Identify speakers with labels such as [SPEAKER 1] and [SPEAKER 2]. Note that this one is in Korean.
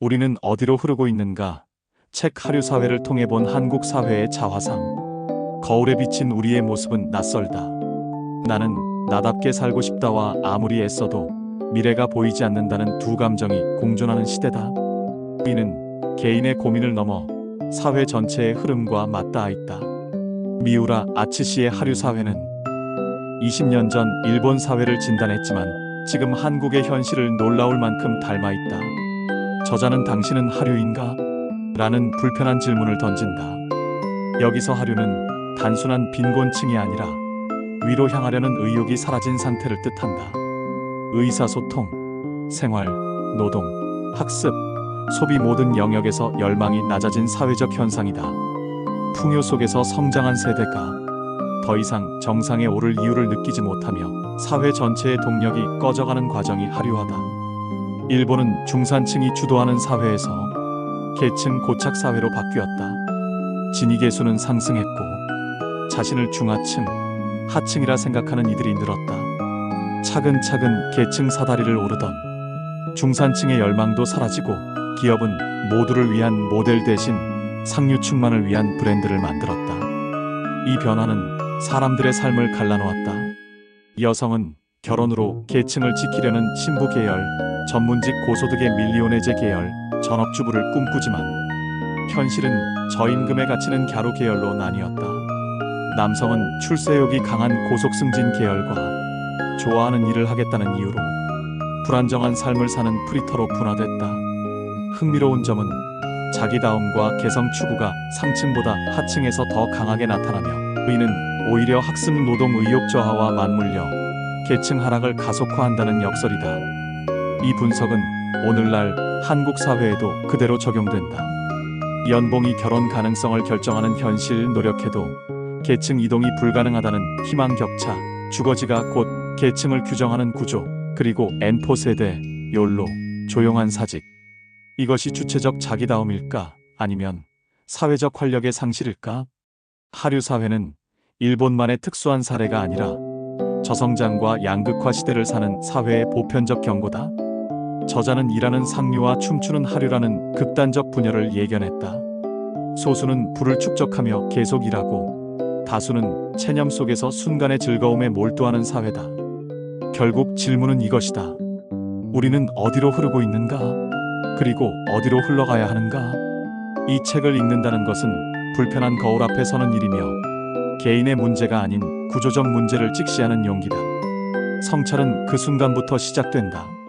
[SPEAKER 1] 우리는 어디로 흐르고 있는가? 책 하류 사회를 통해 본 한국 사회의 자화상. 거울에 비친 우리의 모습은 낯설다. 나는 나답게 살고 싶다와 아무리 애써도 미래가 보이지 않는다는 두 감정이 공존하는 시대다. 이는 개인의 고민을 넘어 사회 전체의 흐름과 맞닿아 있다. 미우라 아츠시의 하류 사회는 20년 전 일본 사회를 진단했지만 지금 한국의 현실을 놀라울 만큼 닮아 있다. 저자는 당신은 하류인가? 라는 불편한 질문을 던진다. 여기서 하류는 단순한 빈곤층이 아니라 위로 향하려는 의욕이 사라진 상태를 뜻한다. 의사소통, 생활, 노동, 학습, 소비 모든 영역에서 열망이 낮아진 사회적 현상이다. 풍요 속에서 성장한 세대가 더 이상 정상에 오를 이유를 느끼지 못하며 사회 전체의 동력이 꺼져가는 과정이 하류하다. 일본은 중산층이 주도하는 사회에서 계층 고착 사회로 바뀌었다. 진위계수는 상승했고 자신을 중하층, 하층이라 생각하는 이들이 늘었다. 차근차근 계층 사다리를 오르던 중산층의 열망도 사라지고 기업은 모두를 위한 모델 대신 상류층만을 위한 브랜드를 만들었다. 이 변화는 사람들의 삶을 갈라놓았다. 여성은 결혼으로 계층을 지키려는 신부 계열, 전문직 고소득의 밀리오네제 계열, 전업주부를 꿈꾸지만 현실은 저임금에 갇히는 갸루 계열로 나뉘었다. 남성은 출세욕이 강한 고속승진 계열과 좋아하는 일을 하겠다는 이유로 불안정한 삶을 사는 프리터로 분화됐다. 흥미로운 점은 자기다움과 개성 추구가 상층보다 하층에서 더 강하게 나타나며 의는 오히려 학습 노동 의욕 저하와 맞물려 계층 하락을 가속화한다는 역설이다. 이 분석은 오늘날 한국 사회에도 그대로 적용된다. 연봉이 결혼 가능성을 결정하는 현실 노력해도 계층 이동이 불가능하다는 희망 격차, 주거지가 곧 계층을 규정하는 구조, 그리고 N포 세대, 욜로, 조용한 사직. 이것이 주체적 자기다움일까? 아니면 사회적 활력의 상실일까? 하류 사회는 일본만의 특수한 사례가 아니라 저성장과 양극화 시대를 사는 사회의 보편적 경고다. 저자는 일하는 상류와 춤추는 하류라는 극단적 분열을 예견했다. 소수는 부를 축적하며 계속 일하고 다수는 체념 속에서 순간의 즐거움에 몰두하는 사회다. 결국 질문은 이것이다. 우리는 어디로 흐르고 있는가? 그리고 어디로 흘러가야 하는가? 이 책을 읽는다는 것은 불편한 거울 앞에 서는 일이며 개인의 문제가 아닌 구조적 문제를 직시하는 용기다. 성찰은 그 순간부터 시작된다.